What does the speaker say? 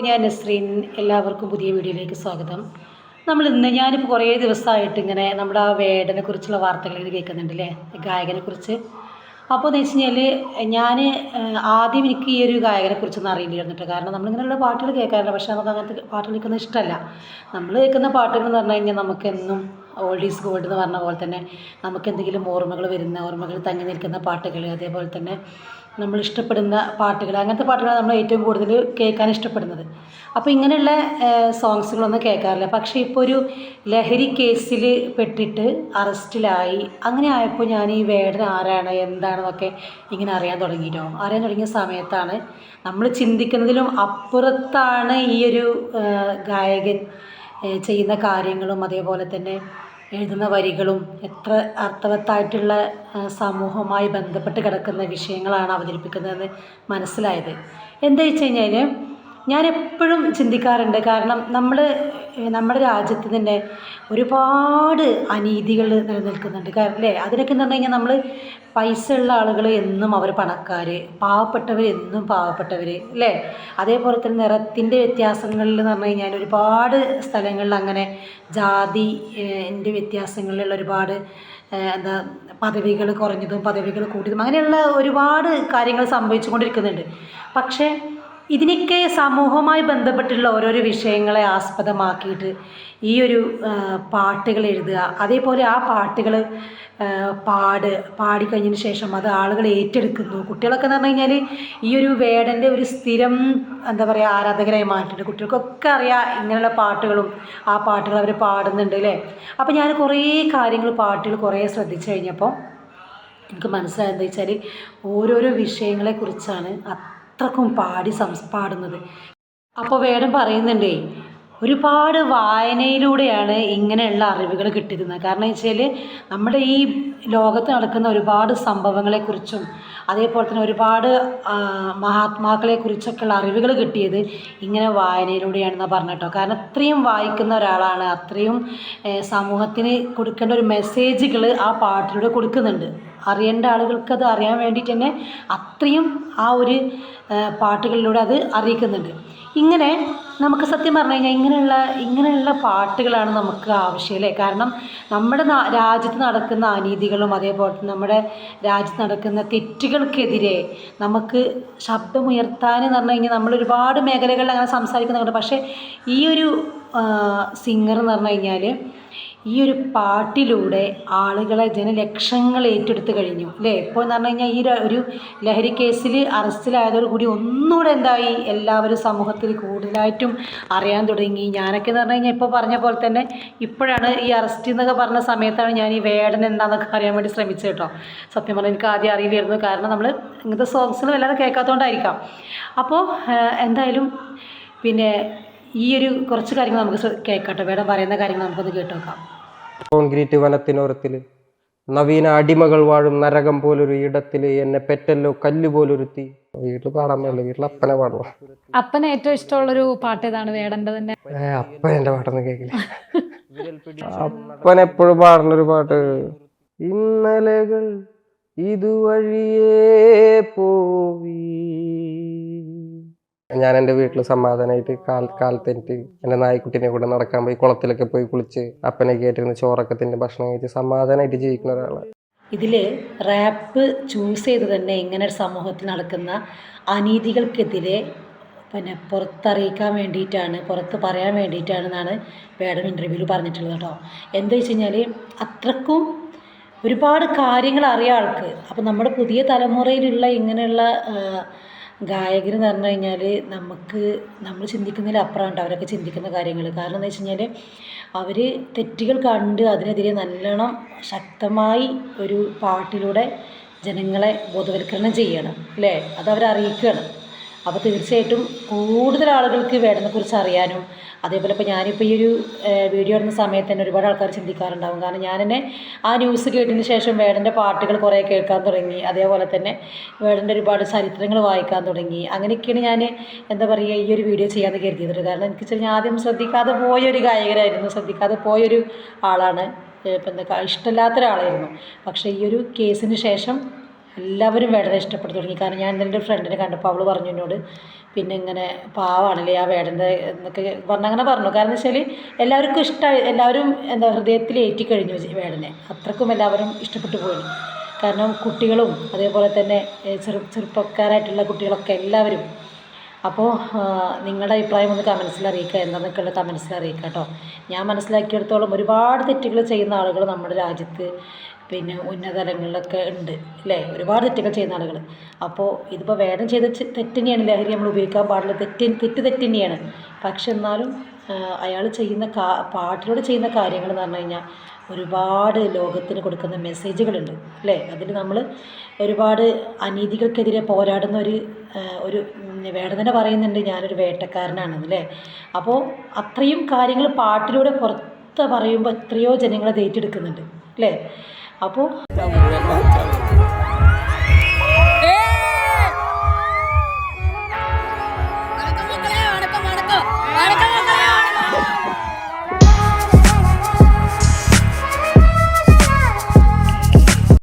ഞാൻ നസ്രീൻ എല്ലാവർക്കും പുതിയ വീഡിയോയിലേക്ക് സ്വാഗതം. നമ്മൾ ഇന്ന് ഞാനിപ്പോൾ കുറേ ദിവസമായിട്ട് ഇങ്ങനെ നമ്മുടെ ആ വേടനെ കുറിച്ചുള്ള വാർത്തകൾ ഇത് കേൾക്കുന്നുണ്ട് അല്ലേ ഗായകനെ കുറിച്ച്. അപ്പോൾ എന്ന് വെച്ച് കഴിഞ്ഞാൽ ഞാൻ ആദ്യം എനിക്ക് ഈ ഒരു ഗായകനെ കുറിച്ചൊന്നും അറിയില്ലായിരുന്നു കേട്ടോ കാരണം നമ്മളിങ്ങനെയുള്ള പാട്ടുകൾ കേൾക്കാറില്ല. പക്ഷേ നമുക്ക് അങ്ങനത്തെ പാട്ടുകൾ കേൾക്കുന്നത് ഇഷ്ടമല്ല. നമ്മൾ കേൾക്കുന്ന പാട്ടുകൾ എന്ന് പറഞ്ഞു കഴിഞ്ഞാൽ നമുക്കെന്നും ഓൾഡ് ഈസ് ഗോൾഡ് എന്ന് പറഞ്ഞ പോലെ തന്നെ നമുക്ക് എന്തെങ്കിലും ഓർമ്മകൾ വരുന്ന ഓർമ്മകൾ തങ്ങി നിൽക്കുന്ന പാട്ടുകൾ അതേപോലെ തന്നെ നമ്മൾ ഇഷ്ടപ്പെടുന്ന പാട്ടുകൾ അങ്ങനത്തെ പാട്ടുകളാണ് നമ്മൾ ഏറ്റവും കൂടുതൽ കേൾക്കാൻ ഇഷ്ടപ്പെടുന്നത്. അപ്പോൾ ഇങ്ങനെയുള്ള സോങ്സുകളൊന്നും കേൾക്കാറില്ല. പക്ഷേ ഇപ്പോൾ ഒരു ലഹരി കേസിൽ പെട്ടിട്ട് അറസ്റ്റിലായി അങ്ങനെ ആയപ്പോൾ ഞാൻ ഈ വേടൻ ആരാണ് എന്താണെന്നൊക്കെ ഇങ്ങനെ അറിയാൻ തുടങ്ങിയിട്ടോ അറിയാൻ തുടങ്ങിയ സമയത്താണ് നമ്മൾ ചിന്തിക്കുന്നതിലും അപ്പുറത്താണ് ഈ ഒരു ഗായകൻ ചെയ്യുന്ന കാര്യങ്ങളും അതേപോലെ തന്നെ എഴുതുന്ന വരികളും എത്ര അർത്ഥവത്തായിട്ടുള്ള സമൂഹവുമായി ബന്ധപ്പെട്ട് കിടക്കുന്ന വിഷയങ്ങളാണ് അവതരിപ്പിക്കുന്നതെന്ന് മനസ്സിലായത്. എന്താ വെച്ച് കഴിഞ്ഞാൽ ഞാൻ എപ്പോഴും ചിന്തിക്കാറുണ്ട് കാരണം നമ്മൾ നമ്മുടെ രാജ്യത്ത് തന്നെ ഒരുപാട് അനീതികൾ നിലനിൽക്കുന്നുണ്ട്. കാരണം അല്ലേ അതിനൊക്കെ എന്ന് പറഞ്ഞു കഴിഞ്ഞാൽ നമ്മൾ പൈസ ഉള്ള ആളുകൾ എന്നും അവർ പണക്കാർ പാവപ്പെട്ടവർ എന്നും പാവപ്പെട്ടവർ അല്ലേ? അതേപോലെ തന്നെ നിറത്തിന്റെ വ്യത്യാസങ്ങളിൽ എന്ന് പറഞ്ഞു കഴിഞ്ഞാൽ ഒരുപാട് സ്ഥലങ്ങളിൽ അങ്ങനെ ജാതി എന്റെ വ്യത്യാസങ്ങളിലുള്ള ഒരുപാട് എന്താ പദവികൾ കുറഞ്ഞതും പദവികൾ കൂട്ടിയതും അങ്ങനെയുള്ള ഒരുപാട് കാര്യങ്ങൾ സംഭവിച്ചു കൊണ്ടിരിക്കുന്നുണ്ട് പക്ഷേ ഇതിനൊക്കെ സമൂഹവുമായി ബന്ധപ്പെട്ടുള്ള ഓരോരോ വിഷയങ്ങളെ ആസ്പദമാക്കിയിട്ട് ഈ ഒരു പാട്ടുകൾ എഴുതുക. അതേപോലെ ആ പാട്ടുകൾ പാട് പാടിക്കഴിഞ്ഞതിന് ശേഷം അത് ആളുകൾ ഏറ്റെടുക്കുന്നു. കുട്ടികളൊക്കെ എന്ന് പറഞ്ഞു കഴിഞ്ഞാൽ ഈ ഒരു വേടന്റെ ഒരു സ്ഥിരം എന്താ പറയുക ആരാധകരായി മാറ്റിയിട്ടുണ്ട് കുട്ടികൾക്കൊക്കെ അറിയാം ഇങ്ങനെയുള്ള പാട്ടുകളും ആ പാട്ടുകൾ അവർ പാടുന്നുണ്ട് അല്ലേ? അപ്പോൾ ഞാൻ കുറേ കാര്യങ്ങൾ പാട്ടുകൾ കുറേ ശ്രദ്ധിച്ചു കഴിഞ്ഞപ്പോൾ എനിക്ക് മനസ്സിലായത് വെച്ചാൽ ഓരോരോ വിഷയങ്ങളെക്കുറിച്ചാണ് അത്രക്കും പാടി സംസ് പാടുന്നത് അപ്പോൾ വേടം പറയുന്നുണ്ടേ ഒരുപാട് വായനയിലൂടെയാണ് ഇങ്ങനെയുള്ള അറിവുകൾ കിട്ടിയിരുന്നത്. കാരണം വെച്ചാൽ നമ്മുടെ ഈ ലോകത്ത് നടക്കുന്ന ഒരുപാട് സംഭവങ്ങളെക്കുറിച്ചും അതേപോലെ തന്നെ ഒരുപാട് മഹാത്മാക്കളെക്കുറിച്ചൊക്കെയുള്ള അറിവുകൾ കിട്ടിയത് ഇങ്ങനെ വായനയിലൂടെയാണെന്ന് പറഞ്ഞിട്ടോ കാരണം അത്രയും വായിക്കുന്ന ഒരാളാണ് അത്രയും സമൂഹത്തിന് കൊടുക്കേണ്ട ഒരു മെസ്സേജുകൾ ആ പാട്ടിലൂടെ കൊടുക്കുന്നുണ്ട്. അറിയേണ്ട ആളുകൾക്ക് അത് അറിയാൻ വേണ്ടിയിട്ട് തന്നെ അത്രയും ആ ഒരു പാട്ടുകളിലൂടെ അത് അറിയിക്കുന്നുണ്ട്. ഇങ്ങനെ നമുക്ക് സത്യം പറഞ്ഞു കഴിഞ്ഞാൽ ഇങ്ങനെയുള്ള ഇങ്ങനെയുള്ള പാട്ടുകളാണ് നമുക്ക് ആവശ്യം അല്ലേ? കാരണം നമ്മുടെ രാജ്യത്ത് നടക്കുന്ന അനീതികളും അതേപോലെ നമ്മുടെ രാജ്യത്ത് നടക്കുന്ന തെറ്റുകൾക്കെതിരെ നമുക്ക് ശബ്ദമുയർത്താൻ എന്ന് പറഞ്ഞു കഴിഞ്ഞാൽ നമ്മൾ ഒരുപാട് മേഖലകളിൽ അങ്ങനെ സംസാരിക്കുന്നുണ്ട്. പക്ഷേ ഈ ഒരു സിംഗർ എന്ന് പറഞ്ഞു കഴിഞ്ഞാൽ ഈ ഒരു പാട്ടിലൂടെ ആളുകളെ ജനലക്ഷങ്ങൾ ഏറ്റെടുത്ത് കഴിഞ്ഞു അല്ലേ? ഇപ്പോൾ എന്ന് പറഞ്ഞു കഴിഞ്ഞാൽ ഈ ഒരു- ലഹരി കേസിൽ അറസ്റ്റിലായതോടുകൂടി ഒന്നുകൂടെ എന്തായി? എല്ലാവരും സമൂഹത്തിൽ കൂടുതലായിട്ടും അറിയാൻ തുടങ്ങി. ഞാനൊക്കെ എന്ന് പറഞ്ഞു കഴിഞ്ഞാൽ ഇപ്പോൾ പറഞ്ഞ പോലെ തന്നെ ഇപ്പോഴാണ് ഈ അറസ്റ്റ് എന്നൊക്കെ പറഞ്ഞ സമയത്താണ് ഞാൻ ഈ വേടൻ എന്താണെന്നൊക്കെ അറിയാൻ വേണ്ടി ശ്രമിച്ചത് കേട്ടോ. സത്യം പറഞ്ഞാൽ എനിക്ക് ആദ്യം അറിയില്ലായിരുന്നു. കാരണം നമ്മൾ ഇങ്ങനത്തെ സോങ്സുകൾ വല്ലാതെ കേൾക്കാത്തതുകൊണ്ടായിരിക്കാം അപ്പോൾ എന്തായാലും പിന്നെ ഈ ഒരു കുറച്ച് കാര്യങ്ങൾ നമുക്ക് കേൾക്കട്ടെ. വേണം പറയുന്ന കാര്യങ്ങൾ നമുക്കൊന്ന് കേട്ട് നോക്കാം കോൺക്രീറ്റ് വനത്തിനോരത്തിൽ നവീന അടിമകൾ വാഴും നരകം പോലൊരു ഇടത്തിൽ എന്നെ പെറ്റല്ലോ കല്ല് പോലൊരുത്തി. വീട്ടിൽ പാടാൻ പാടില്ല വീട്ടിൽ അപ്പനെ പാടുള്ളൂ അപ്പന് ഏറ്റവും ഇഷ്ടമുള്ളൊരു പാട്ട് ഏതാണ്? വേടന്റെ തന്നെ. അപ്പൻ എന്റെ പാട്ടൊന്നും കേൾക്കില്ല. അപ്പൻ എപ്പോഴും പാടുന്ന ഒരു പാട്ട്. ഇന്നലകൾ ഇതുവഴിയേ പോവി. ഞാൻ എന്റെ വീട്ടിൽ സമാധാനമായിട്ട് കാൽ കാലത്തെനിക്ക് എന്റെ നായ്ക്കുട്ടീനെ കൂടെ നടക്കാൻ പോയി കുളത്തിലൊക്കെ പോയി കുളിച്ച് അപ്പനെ കേട്ടിരുന്ന് ചോറൊക്കെ തിന്ന് ഭക്ഷണം കഴിച്ച് സമാധാനമായിട്ട് ജീവിക്കുന്ന ഒരാളാണ് ഇതിൽ റാപ്പ് ചൂസ് ചെയ്ത് തന്നെ ഇങ്ങനെ ഒരു സമൂഹത്തിൽ നടക്കുന്ന അനീതികൾക്കെതിരെ പിന്നെ പുറത്തറിയിക്കാൻ വേണ്ടിയിട്ടാണ് പുറത്ത് പറയാൻ വേണ്ടിയിട്ടാണെന്നാണ് വേടം ഇന്റർവ്യൂവിൽ പറഞ്ഞിട്ടുള്ളത് കേട്ടോ. എന്താ വെച്ച് കഴിഞ്ഞാൽ അത്രക്കും ഒരുപാട് കാര്യങ്ങൾ അറിയാം ആൾക്ക്. അപ്പം നമ്മുടെ പുതിയ തലമുറയിലുള്ള ഇങ്ങനെയുള്ള ഗായകർ എന്ന് പറഞ്ഞു കഴിഞ്ഞാൽ നമുക്ക് നമ്മൾ ചിന്തിക്കുന്നതിൽ അപ്പുറമുണ്ട് അവരൊക്കെ ചിന്തിക്കുന്ന കാര്യങ്ങൾ കാരണം എന്ന് വെച്ച് കഴിഞ്ഞാൽ അവർ തെറ്റുകൾ കണ്ട് അതിനെതിരെ നല്ലോണം ശക്തമായി ഒരു പാട്ടിലൂടെ ജനങ്ങളെ ബോധവൽക്കരണം ചെയ്യണം അല്ലേ? അത് അവരെ അറിയിക്കുകയാണ് അപ്പോൾ തീർച്ചയായിട്ടും കൂടുതൽ ആളുകൾക്ക് വേടനെക്കുറിച്ച് അറിയാനും അതേപോലെ ഇപ്പോൾ ഞാനിപ്പോൾ ഈ ഒരു വീഡിയോ ഇടുന്ന സമയത്ത് തന്നെ ഒരുപാട് ആൾക്കാർ ചിന്തിക്കാറുണ്ടാവും. കാരണം ഞാൻ തന്നെ ആ ന്യൂസ് കേട്ടതിന് ശേഷം വേടന്റെ പാട്ടുകൾ കുറേ കേൾക്കാൻ തുടങ്ങി. അതേപോലെ തന്നെ വേടന്റെ ഒരുപാട് ചരിത്രങ്ങൾ വായിക്കാൻ തുടങ്ങി. അങ്ങനെയൊക്കെയാണ് ഞാൻ എന്താ പറയുക ഈ ഒരു വീഡിയോ ചെയ്യാമെന്ന് കരുതിയത്. കാരണം എനിക്ക് വെച്ചാൽ ഞാൻ ആദ്യം ശ്രദ്ധിക്കാതെ പോയൊരു ഗായകരായിരുന്നു ശ്രദ്ധിക്കാതെ പോയൊരു ആളാണ്. ഇപ്പം എന്താ ഇഷ്ടമില്ലാത്ത ഒരാളായിരുന്നു പക്ഷേ ഈ ഒരു കേസിന് ശേഷം എല്ലാവരും വേടനെ ഇഷ്ടപ്പെട്ടു തുടങ്ങി. കാരണം ഞാൻ എന്റെ ഫ്രണ്ടിനെ കണ്ടപ്പോൾ അവൾ പറഞ്ഞു എന്നോട് പിന്നെ ഇങ്ങനെ പാവാണല്ലേ ആ വേടന്റെ എന്നൊക്കെ പറഞ്ഞ് അങ്ങനെ പറഞ്ഞു. കാരണം വെച്ചാൽ എല്ലാവർക്കും ഇഷ്ടമായി എല്ലാവരും എന്താ ഹൃദയത്തിൽ ഏറ്റിക്കഴിഞ്ഞു വേടനെ. അത്രക്കും എല്ലാവരും ഇഷ്ടപ്പെട്ടു പോയി. കാരണം കുട്ടികളും അതേപോലെ തന്നെ ചെറു ചെറുപ്പക്കാരായിട്ടുള്ള കുട്ടികളൊക്കെ എല്ലാവരും. അപ്പോൾ നിങ്ങളുടെ അഭിപ്രായം ഒന്ന് കമൻസിൽ അറിയിക്കുക. എന്താണെന്നൊക്കെയുള്ള കമൻസിൽ അറിയിക്കുക കേട്ടോ. ഞാൻ മനസ്സിലാക്കിയെടുത്തോളം ഒരുപാട് തെറ്റുകൾ ചെയ്യുന്ന ആളുകൾ നമ്മുടെ രാജ്യത്ത് പിന്നെ ഉന്നതലങ്ങളിലൊക്കെ ഉണ്ട് അല്ലേ? ഒരുപാട് തെറ്റുകൾ ചെയ്യുന്ന ആളുകൾ അപ്പോൾ ഇതിപ്പോൾ വേദം ചെയ്ത തെറ്റ് തന്നെയാണ് ലഹരി നമ്മൾ ഉപയോഗിക്കാൻ പാടില്ല തെറ്റ് തെറ്റ് തെറ്റ് തന്നെയാണ് പക്ഷെ എന്നാലും അയാൾ ചെയ്യുന്ന കാ പാട്ടിലൂടെ ചെയ്യുന്ന കാര്യങ്ങൾ എന്ന് പറഞ്ഞു കഴിഞ്ഞാൽ ഒരുപാട് ലോകത്തിന് കൊടുക്കുന്ന മെസ്സേജുകളുണ്ട് അല്ലേ? അതിൽ നമ്മൾ ഒരുപാട് അനീതികൾക്കെതിരെ പോരാടുന്ന ഒരു ഒരു ഉം, വേടൻ തന്നെ പറയുന്നുണ്ട് ഞാനൊരു വേട്ടക്കാരനാണെന്ന് അല്ലേ? അപ്പോൾ അത്രയും കാര്യങ്ങൾ പാട്ടിലൂടെ പുറത്ത് പറയുമ്പോൾ എത്രയോ ജനങ്ങളത് ഏറ്റെടുക്കുന്നുണ്ട് അല്ലേ? അപ്പോൾ